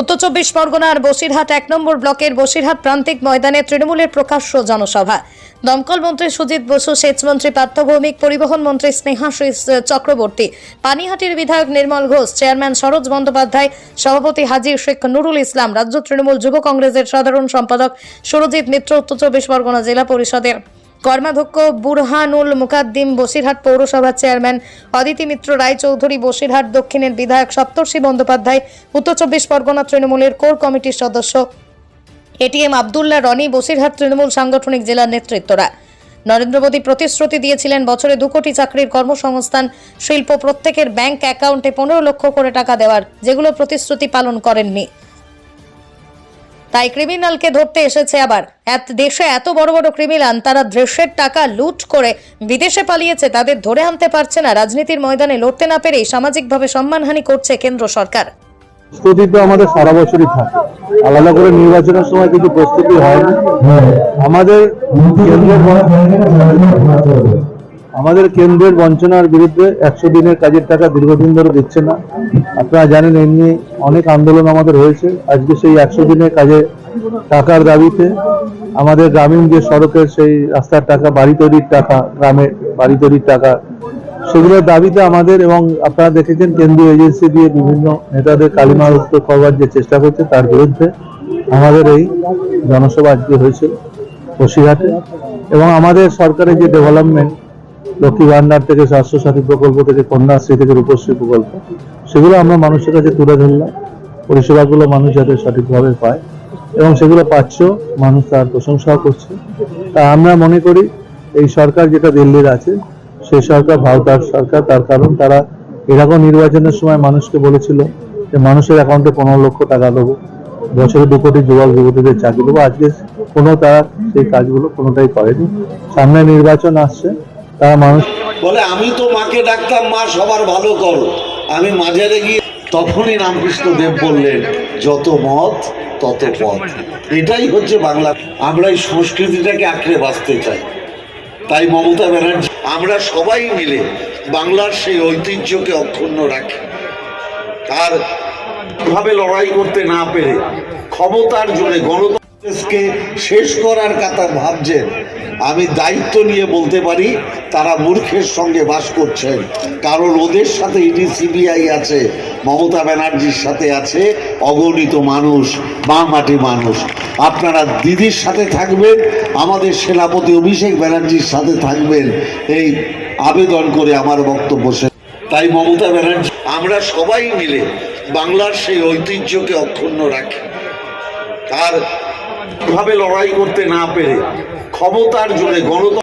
উত্তর চব্বিশ পরগনার বসিরহাট এক নম্বর ব্লকের বসিরহাট প্রান্তিক ময়দানে তৃণমূলের প্রকাশ্য জনসভা। দমকল মন্ত্রী সুজিত বসু, সেচ মন্ত্রী পার্থ ভৌমিক, পরিবহন মন্ত্রী স্নেহাশিস চক্রবর্তী, পানিহাটির বিধায়ক নির্মল ঘোষ, চেয়ারম্যান সরোজ বন্দ্যোপাধ্যায়, সভাপতি হাজি শেখ নুরুল ইসলাম, রাজ্য তৃণমূল যুব কংগ্রেসের সাধারণ সম্পাদক সুরজিৎ মিত্র, উত্তর চব্বিশ পরগনা জেলা পরিষদের কর্মাধ্যক্ষ বুরহানুল মুকাদ্দিম বসিরহাট পৌরসভার চেয়ারম্যান অদিতি মিত্র রায়চৌধুরী বসিরহাট দক্ষিণের বিধায়ক সপ্তর্ষি বন্দ্যোপাধ্যায়, উত্তর চব্বিশ পরগনা তৃণমূলের কোর কমিটির সদস্য। এটিএম আবদুল্লাহ রনি বসিরহাট তৃণমূল সাংগঠনিক জেলার নেতৃত্বরা। নরেন্দ্র মোদী প্রতিশ্রুতি দিয়েছিলেন বছরে দু কোটি চাকরির কর্মসংস্থান, শিল্প প্রত্যেকের ব্যাংক অ্যাকাউন্টে পনেরো লক্ষ করে টাকা দেওয়ার, যেগুলো প্রতিশ্রুতি পালন করেননি। তাই ক্রিমিনালকে ধরতে এসেছে আবার। এত দেশে এত বড় বড় ক্রিমিনাল তারা দেশের টাকা লুট করে বিদেশে পালিয়েছে তাদের ধরে আনতে পারছে না। রাজনীতির ময়দানে লড়তে না পেরেই সামাজিকভাবে সম্মানহানি করছে কেন্দ্র সরকার। প্রস্তুতি তো আমাদের সারা বছরই থাকে। আলাদা করে নির্বাচনের সময় কিছু প্রস্তুতি হয়। না আমাদের কেন্দ্রের আমাদের কেন্দ্রের বঞ্চনার বিরুদ্ধে একশো দিনের কাজের টাকা দীর্ঘদিন ধরে দিচ্ছে না। আপনারা জানেন, এমনি অনেক আন্দোলন আমাদের হয়েছে। আজকে সেই একশো দিনের কাজে টাকার দাবিতে আমাদের গ্রামীণ যে সড়কের সেই রাস্তার টাকা, বাড়ি তৈরির টাকা গ্রামের বাড়ি তৈরির টাকা, সেগুলোর দাবিতে আমাদের এবং আপনারা দেখেছেন কেন্দ্রীয় এজেন্সি দিয়ে বিভিন্ন নেতাদের কালিমা মুক্ত করবার যে চেষ্টা করছে, তার বিরুদ্ধে আমাদের এই জনসভা আজকে হয়েছে বসিরহাটে। এবং আমাদের সরকারের যে ডেভেলপমেন্ট লক্ষ্মী ভান্ডার থেকে স্বাস্থ্য সাথী প্রকল্প থেকে, কন্যাশ্রী থেকে রূপশ্রী প্রকল্প, সেগুলো আমরা মানুষের কাছে তুলে ধরলাম। পরিষেবাগুলো মানুষ যাতে সঠিকভাবে পায় এবং সেগুলো পাচ্ছ, মানুষ তার প্রশংসাও করছে। তা আমরা মনে করি এই সরকার যেটা দিল্লির আছে সেই সরকার ভারতার সরকার, তার কারণ তারা এরকম নির্বাচনের সময় মানুষকে বলেছিল যে মানুষের অ্যাকাউন্টে পনেরো লক্ষ টাকা দেবো, বছরে দু কোটি যুবক, যুবতীদের চাকরি দেবো। আজকে কোনো তারা সেই কাজগুলো কোনোটাই করেনি। সামনে নির্বাচন আসছে তারা মানুষ বলে, আমি তো মাকে ডাকতাম, মা সবার ভালো করো। আমি মাঝারে গিয়ে তখনই রামকৃষ্ণ দেব বললেন, যত মত, তত পথ। এটাই হচ্ছে বাংলা। আমরা এই সংস্কৃতিটাকে আঁকড়ে বাঁচতে চাই। তাই মমতা ব্যানার্জি, আমরা সবাই মিলে বাংলার সেই ঐতিহ্যকে অক্ষুণ্ণ রাখি। আর ভাবে লড়াই করতে না পেরে ক্ষমতার জোরে গণতন্ত্রকে শেষ করার কথা ভাবছেন আমি দায়িত্ব নিয়ে বলতে পারি, তারা মূর্খের সঙ্গে বাস করছেন। কারণ ওদের সাথে ইডি সিবিআই আছে, মমতা ব্যানার্জির সাথে আছে, অগণিত মানুষ মা মাটি মানুষ। আপনারা দিদির সাথে থাকবেন, আমাদের সেনাপতি অভিষেক ব্যানার্জির সাথে থাকবেন। এই আবেদন করে আমার বক্তব্য শেষ। তাই মমতা ব্যানার্জি, আমরা সবাই মিলে বাংলার সেই ঐতিহ্যকে অক্ষুণ্ণ রাখি। আর ভাবে লড়াই করতে না পেরে ক্ষমতার জোরে গণতন্ত্র